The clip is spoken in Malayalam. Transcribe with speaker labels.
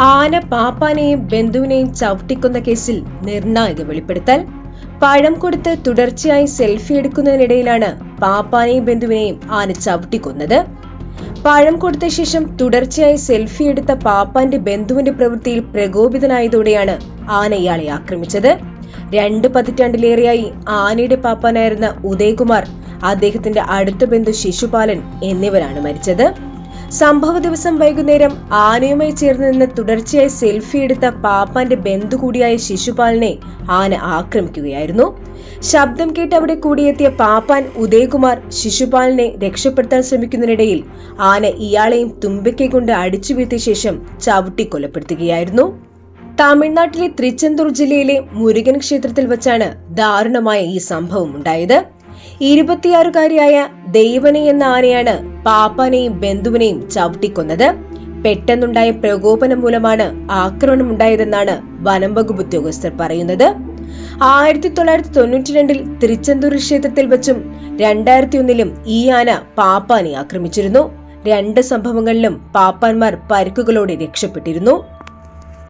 Speaker 1: ആന പാപ്പാനെയും ബന്ധുവിനെയും ചവിട്ടിക്കുന്ന കേസിൽ നിർണായക വെളിപ്പെടുത്തൽ. പഴം കൊടുത്ത് തുടർച്ചയായി സെൽഫി എടുക്കുന്നതിനിടയിലാണ് പാപ്പാനെയും ബന്ധുവിനെയും ആന ചവിട്ടിക്കൊന്നത്. പഴം കൊടുത്ത ശേഷം തുടർച്ചയായി സെൽഫി എടുത്ത പാപ്പാന്റെ ബന്ധുവിന്റെ പ്രവൃത്തിയിൽ പ്രകോപിതനായതോടെയാണ് ആന ഇയാളെ ആക്രമിച്ചത്. രണ്ട് പതിറ്റാണ്ടിലേറെയായി ആനയുടെ പാപ്പാനായിരുന്ന ഉദയകുമാർ അദ്ദേഹത്തിന്റെ അടുത്ത ബന്ധു ശിശുപാലൻ എന്നിവരാണ് മരിച്ചത്. സംഭവ ദിവസം വൈകുന്നേരം ആനയുമായി ചേർന്ന് നിന്ന് തുടർച്ചയായി സെൽഫി എടുത്ത പാപ്പാന്റെ ബന്ധു കൂടിയായ ശിശുപാലിനെ ആന ആക്രമിക്കുകയായിരുന്നു. ശബ്ദം കേട്ട് അവിടെ കൂടിയെത്തിയ പാപ്പാൻ ഉദയകുമാർ ശിശുപാലിനെ രക്ഷപ്പെടുത്താൻ ശ്രമിക്കുന്നതിനിടയിൽ ആന ഇയാളെയും തുമ്പിക്കൈ കൊണ്ട് അടിച്ചു വീഴ്ത്തിയ ശേഷം ചവിട്ടി കൊലപ്പെടുത്തുകയായിരുന്നു. തമിഴ്നാട്ടിലെ തൃച്ചെന്തൂർ ജില്ലയിലെ മുരുകൻ ക്ഷേത്രത്തിൽ വച്ചാണ് ദാരുണമായ ഈ സംഭവം ഉണ്ടായത്. ഇരുപത്തിയാറുകാരിയായ ദൈവനെ എന്ന ആനയാണ് പാപ്പാനെയും ബന്ധുവിനെയും ചവിട്ടിക്കൊന്നത്. പെട്ടെന്നുണ്ടായ പ്രകോപനം മൂലമാണ് ആക്രമണം ഉണ്ടായതെന്നാണ് വകുപ്പ് ഉദ്യോഗസ്ഥർ പറയുന്നത്. ആയിരത്തി തൊള്ളായിരത്തി തൊണ്ണൂറ്റി രണ്ടിൽ തിരുച്ചെന്തൂർ ക്ഷേത്രത്തിൽ വെച്ചും രണ്ടായിരത്തി ഒന്നിലും ഈ ആന പാപ്പാനെ ആക്രമിച്ചിരുന്നു. രണ്ട് സംഭവങ്ങളിലും പാപ്പാന്മാർ പരിക്കുകളോടെ രക്ഷപ്പെട്ടിരുന്നു.